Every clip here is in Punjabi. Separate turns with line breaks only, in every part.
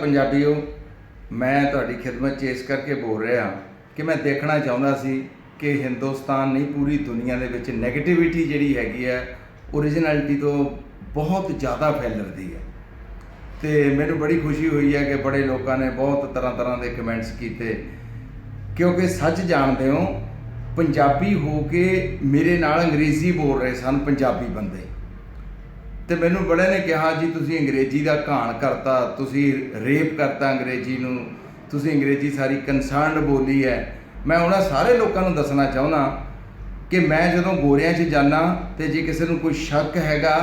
ਪੰਜਾਬੀਓ ਮੈਂ ਤੁਹਾਡੀ ਖਿਦਮਤ 'ਚ ਇਸ ਕਰਕੇ ਬੋਲ ਰਿਹਾ ਕਿ ਮੈਂ ਦੇਖਣਾ ਚਾਹੁੰਦਾ ਸੀ ਕਿ ਹਿੰਦੁਸਤਾਨ ਨਹੀਂ, ਪੂਰੀ ਦੁਨੀਆ ਦੇ ਵਿੱਚ 네ਗੇਟਿਵਿਟੀ ਜਿਹੜੀ ਹੈਗੀ ਹੈ ਓਰੀਜਨੈਲਿਟੀ ਤੋਂ ਬਹੁਤ ਜ਼ਿਆਦਾ ਫੈਲਰਦੀ ਹੈ। ਤੇ ਮੈਨੂੰ ਬੜੀ ਖੁਸ਼ੀ ਹੋਈ ਹੈ ਕਿ ਬੜੇ ਲੋਕਾਂ ਨੇ ਬਹੁਤ ਤਰ੍ਹਾਂ ਤਰ੍ਹਾਂ ਦੇ ਕਮੈਂਟਸ ਕੀਤੇ। ਕਿਉਂਕਿ ਸੱਚ ਜਾਣਦੇ ਹੋ, ਪੰਜਾਬੀ ਹੋ ਕੇ ਮੇਰੇ ਨਾਲ ਅੰਗਰੇਜ਼ੀ ਬੋਲ ਰਹੇ ਸਨ ਪੰਜਾਬੀ ਬੰਦੇ। ਤੇ ਮੈਨੂੰ ਬੜੇ ਨੇ ਕਿਹਾ, ਜੀ, ਤੁਸੀਂ ਅੰਗਰੇਜ਼ੀ ਦਾ ਘਾਣ ਕਰਤਾ, ਤੁਸੀਂ ਰੇਪ ਕਰਤਾ ਅੰਗਰੇਜ਼ੀ ਨੂੰ, ਤੁਸੀਂ ਅੰਗਰੇਜ਼ੀ ਸਾਰੀ ਕਨਸਰਨਡ ਬੋਲੀ ਹੈ। ਮੈਂ ਉਹਨਾਂ ਸਾਰੇ ਲੋਕਾਂ ਨੂੰ ਦੱਸਣਾ ਚਾਹੁੰਦਾ ਕਿ ਮੈਂ ਜਦੋਂ ਗੋਰਿਆਂ 'ਚ ਜਾਣਾ ਤੇ ਜੇ ਕਿਸੇ ਨੂੰ ਕੋਈ ਸ਼ੱਕ ਹੈਗਾ,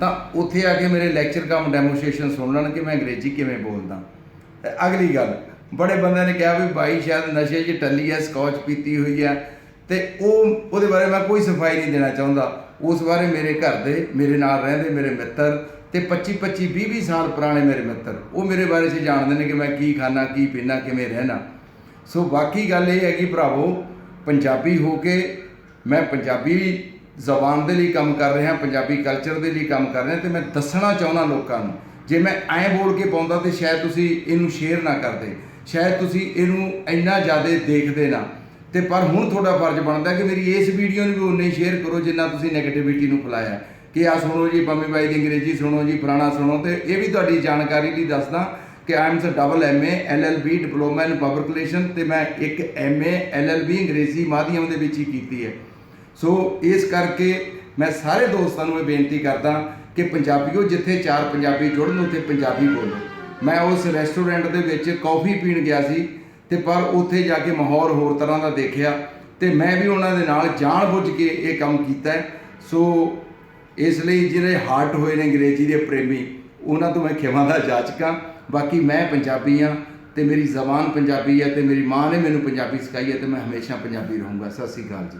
ਤਾਂ ਉੱਥੇ ਆ ਕੇ ਮੇਰੇ ਲੈਕਚਰ ਕਮ ਡੈਮੋਸਟ੍ਰੇਸ਼ਨ ਸੁਣ ਲੈਣ ਕਿ ਮੈਂ ਅੰਗਰੇਜ਼ੀ ਕਿਵੇਂ ਬੋਲਦਾ। ਤੇ ਅਗਲੀ ਗੱਲ, ਬੜੇ ਬੰਦਿਆਂ ਨੇ ਕਿਹਾ ਵੀ ਬਾਈ, ਸ਼ਾਇਦ ਨਸ਼ੇ 'ਚ ਟੱਲੀ ਹੈ ਸਕੌਚ ਪੀਤੀ ਹੋਈ ਹੈ। ਤੇ ਉਹ, ਉਹਦੇ ਬਾਰੇ ਮੈਂ ਕੋਈ ਸਫ਼ਾਈ ਨਹੀਂ ਦੇਣਾ ਚਾਹੁੰਦਾ। ਉਸ ਬਾਰੇ ਮੇਰੇ ਘਰ ਦੇ, ਮੇਰੇ ਨਾਲ ਰਹਿੰਦੇ ਮੇਰੇ ਮਿੱਤਰ ਤੇ 25 25 20 20 ਸਾਲ ਪੁਰਾਣੇ ਮੇਰੇ ਮਿੱਤਰ, ਉਹ ਮੇਰੇ ਬਾਰੇ 'ਚ ਜਾਣਦੇ ਨੇ ਕਿ ਮੈਂ ਕੀ ਖਾਣਾ, ਕੀ ਪੀਣਾ, ਕਿਵੇਂ ਰਹਿਣਾ। ਸੋ ਬਾਕੀ ਗੱਲ ਇਹ ਹੈ ਕਿ ਭਰਾਵੋ, ਪੰਜਾਬੀ ਹੋ ਕੇ ਮੈਂ ਪੰਜਾਬੀ ਜ਼ਬਾਨ ਦੇ ਲਈ ਕੰਮ ਕਰ ਰਿਹਾ, ਪੰਜਾਬੀ ਕਲਚਰ ਦੇ ਲਈ ਕੰਮ ਕਰ ਰਿਹਾ ਤੇ ਮੈਂ ਦੱਸਣਾ ਚਾਹੁੰਦਾ ਲੋਕਾਂ ਨੂੰ, ਜੇ ਮੈਂ ਐਂ ਬੋਲ ਕੇ ਪਾਉਂਦਾ ਤੇ ਸ਼ਾਇਦ ਤੁਸੀਂ ਇਹਨੂੰ ਸ਼ੇਅਰ ਨਾ ਕਰਦੇ, ਸ਼ਾਇਦ ਤੁਸੀਂ ਇਹਨੂੰ ਇੰਨਾ ਜ਼ਿਆਦਾ ਦੇਖਦੇ ਨਾ। ਤੇ ਪਰ ਹੁਣ ਤੁਹਾਡਾ ਫਰਜ਼ ਬਣਦਾ ਕਿ ਮੇਰੀ ਇਸ ਵੀਡੀਓ ਨੂੰ ਵੀ ਉਨੇ ਹੀ ਸ਼ੇਅਰ ਕਰੋ ਜਿੰਨਾ ਤੁਸੀਂ 네ਗੇਟਿਵਿਟੀ ਨੂੰ ਫੈਲਾਇਆ ਕਿ ਆ ਸੁਣੋ ਜੀ, ਪੰਮੀ ਬਾਈ ਦੀ ਅੰਗਰੇਜ਼ੀ ਸੁਣੋ ਜੀ ਪੁਰਾਣਾ ਸੁਣੋ ਤੇ ਇਹ ਵੀ ਤੁਹਾਡੀ ਜਾਣਕਾਰੀ ਲਈ ਦੱਸਦਾ ਕਿ ਆਈ ਐਮ ਸ double MA LLB diploma in public relation ਤੇ ਮੈਂ ਇੱਕ ਐਮਏ ਐਲਐਲਬੀ ਅੰਗਰੇਜ਼ੀ ਮਾਧਿਅਮ ਦੇ ਵਿੱਚ ਹੀ ਕੀਤੀ ਹੈ। ਸੋ ਇਸ ਕਰਕੇ ਮੈਂ ਸਾਰੇ ਦੋਸਤਾਂ ਨੂੰ ਇਹ ਬੇਨਤੀ ਕਰਦਾ ਕਿ ਪੰਜਾਬੀਓ, ਜਿੱਥੇ ਚਾਰ ਪੰਜਾਬੀ ਜੁੜਨ ਉੱਥੇ ਪੰਜਾਬੀ ਬੋਲੋ। ਮੈਂ ਉਸ ਰੈਸਟੋਰੈਂਟ ਦੇ ਵਿੱਚ ਕੌਫੀ ਪੀਣ ਗਿਆ ਸੀ। ਤੇ ਪਰ ਉੱਥੇ ਜਾ ਕੇ ਮਾਹੌਲ ਹੋਰ ਤਰ੍ਹਾਂ ਦਾ ਦੇਖਿਆ ਤੇ ਮੈਂ ਵੀ ਉਹਨਾਂ ਦੇ ਨਾਲ ਜਾਣ ਬੁੱਝ ਕੇ ਇਹ ਕੰਮ ਕੀਤਾ ਸੋ ਇਸ ਲਈ ਜਿਹੜੇ ਹਾਰਟ ਹੋਏ ਨੇ ਅੰਗਰੇਜ਼ੀ ਦੇ ਪ੍ਰੇਮੀ, ਉਹਨਾਂ ਤੋਂ ਮੈਂ ਖਿਮਾ ਦਾ ਜਾਚਕਾਂ ਬਾਕੀ ਮੈਂ ਪੰਜਾਬੀ ਹਾਂ ਤੇ ਮੇਰੀ ਜ਼ਬਾਨ ਪੰਜਾਬੀ ਹੈ ਤੇ ਮੇਰੀ ਮਾਂ ਨੇ ਮੈਨੂੰ ਪੰਜਾਬੀ ਸਿਖਾਈ ਹੈ ਤੇ ਮੈਂ ਹਮੇਸ਼ਾ ਪੰਜਾਬੀ ਰਹੂੰਗਾ। ਸਤਿ ਸ੍ਰੀ ਅਕਾਲ ਜੀ।